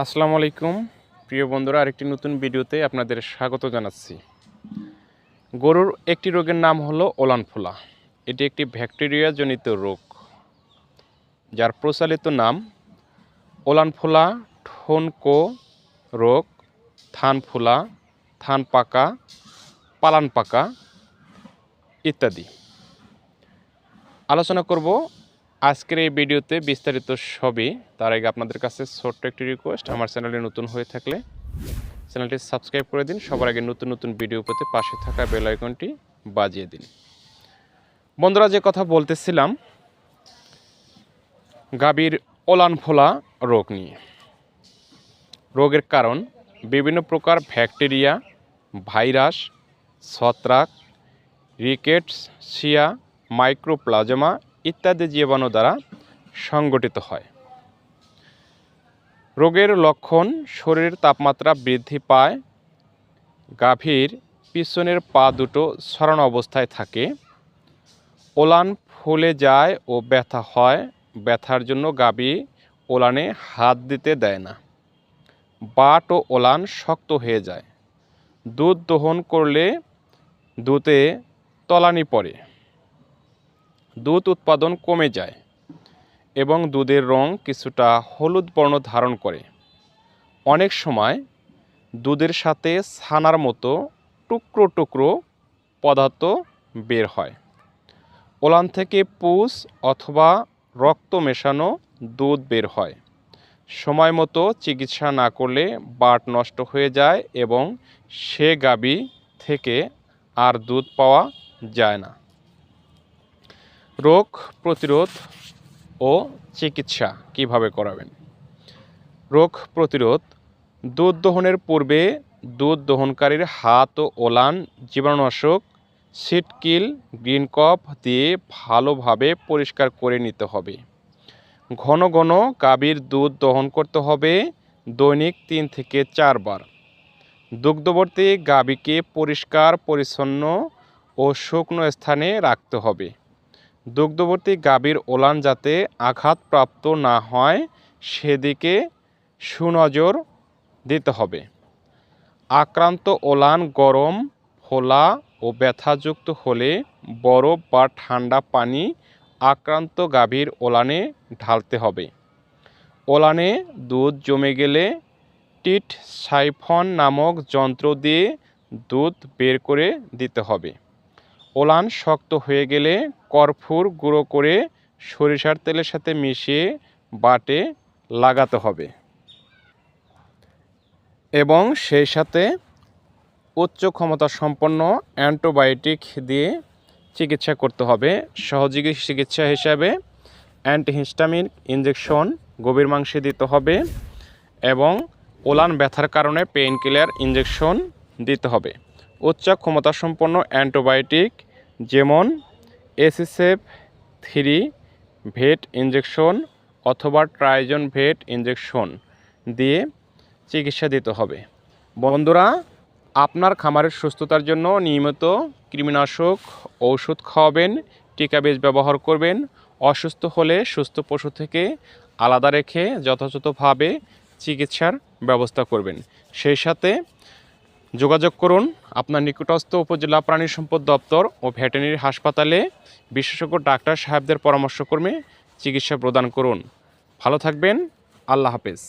আসসালামু আলাইকুম। প্রিয় বন্ধুরা, আরেকটি নতুন ভিডিওতে আপনাদের স্বাগত জানাচ্ছি। গরুর একটি রোগের নাম হলো ওলান ফোলা এটি একটি ব্যাকটেরিয়া জনিত রোগ, যার প্রচলিত নাম ওলান ফোলা ঠোনকো রোগ থান ফোলা থান পাকা পালান পাকা ইত্যাদি। আলোচনা করব আজকের এই ভিডিওতে বিস্তারিত সবই। তার আগে আপনাদের কাছে ছোট্ট একটি রিকোয়েস্ট আমার চ্যানেলে নতুন হয়ে থাকলে চ্যানেলটি সাবস্ক্রাইব করে দিন, সবার আগে নতুন নতুন ভিডিও পেতে পাশে থাকা বেল আইকনটি বাজিয়ে দিন। বন্ধুরা, যে কথা বলতেছিলাম, গাভীর ওলান ফোলা রোগ নিয়ে। রোগের কারণ, বিভিন্ন প্রকার ব্যাকটেরিয়া, ভাইরাস, ছত্রাক রিকেটস শিয়া মাইক্রোপ্লাজমা ইত্যাদি জীবাণু দ্বারা সংগঠিত হয়। রোগের লক্ষণ শরীরের তাপমাত্রা বৃদ্ধি পায়, গাভীর পিছনের পা দুটো সরানো অবস্থায় থাকে, ওলান ফুলে যায় ও ব্যথা হয়, ব্যথার জন্য গাভী ওলানে হাত দিতে দেয় না। বাট ও ওলান শক্ত হয়ে যায়। দুধ দহন করলে দুধে তলানি পড়ে। দুধ উৎপাদন কমে যায় এবং দুধের রং কিছুটা হলুদ বর্ণ ধারণ করে। অনেক সময় দুধের সাথে ছানার মতো টুকরো টুকরো পদার্থ বের হয়। ওলান থেকে পুষ অথবা রক্ত মেশানো দুধ বের হয়। সময় মতো চিকিৎসা না করলে বাট নষ্ট হয়ে যায় এবং সে গাবি থেকে আর দুধ পাওয়া যায় না। রোগ প্রতিরোধ ও চিকিৎসা কীভাবে করাবেন? রোগ প্রতিরোধ, দুধ দহনের পূর্বে দুধ দহনকারীর হাত ও ওলান, জীবাণুনাশক, সিটকিল, গ্রিন কপ দিয়ে ভালোভাবে পরিষ্কার করে নিতে হবে। ঘন ঘন গাভীর দুধ দহন করতে হবে দৈনিক তিন থেকে চারবার দুগ্ধবর্তী গাভীকে পরিষ্কার, পরিচ্ছন্ন ও শুকনো স্থানে রাখতে হবে। দুগ্ধবর্তী গাভীর ওলান যাতে আঘাতপ্রাপ্ত না হয়, সেদিকে সুনজর দিতে হবে। আক্রান্ত ওলান গরম, ফোলা ও ব্যথাযুক্ত হলে বরফ বা ঠান্ডা পানি আক্রান্ত গাভীর ওলানে ঢালতে হবে। ওলানে দুধ জমে গেলে টিট সাইফন নামক যন্ত্র দিয়ে দুধ বের করে দিতে হবে। ওলান শক্ত হয়ে গেলে কর্ফুর গুঁড়ো করে সরিষার তেলের সাথে মিশিয়ে বাটে লাগাতে হবে। এবং সেই সাথে উচ্চ ক্ষমতা সম্পন্ন অ্যান্টিবায়োটিক দিয়ে চিকিৎসা করতে হবে। সহযোগী চিকিৎসা হিসাবে অ্যান্টিহিস্টামিন ইঞ্জেকশন গভীর মাংসে দিতে হবে এবং ওলান ব্যথার কারণে পেইন কিলার ইঞ্জেকশন দিতে হবে। উচ্চ ক্ষমতা সম্পন্ন অ্যান্টিবায়োটিক যেমন এসিসেপ থ্রি ভেট ইঞ্জেকশন অথবা ট্রাইজন ভেট ইঞ্জেকশন দিয়ে চিকিৎসা দিতে হবে। বন্ধুরা, আপনার খামারের সুস্থতার জন্য নিয়মিত কৃমিনাশক ঔষধ খাওয়াবেন, টিকা বেজ ব্যবহার করবেন, অসুস্থ হলে সুস্থ পশু থেকে আলাদা রেখে যথাযথভাবে চিকিৎসার ব্যবস্থা করবেন। সেই সাথে যোগাযোগ করুন আপনার নিকটস্থ উপজেলা প্রাণী সম্পদ দপ্তর ও ভেটেরিনারি হাসপাতালে বিশেষজ্ঞ ডাক্তার সাহেবদের পরামর্শক্রমে চিকিৎসা প্রদান করুন। ভালো থাকবেন। আল্লাহ হাফেজ।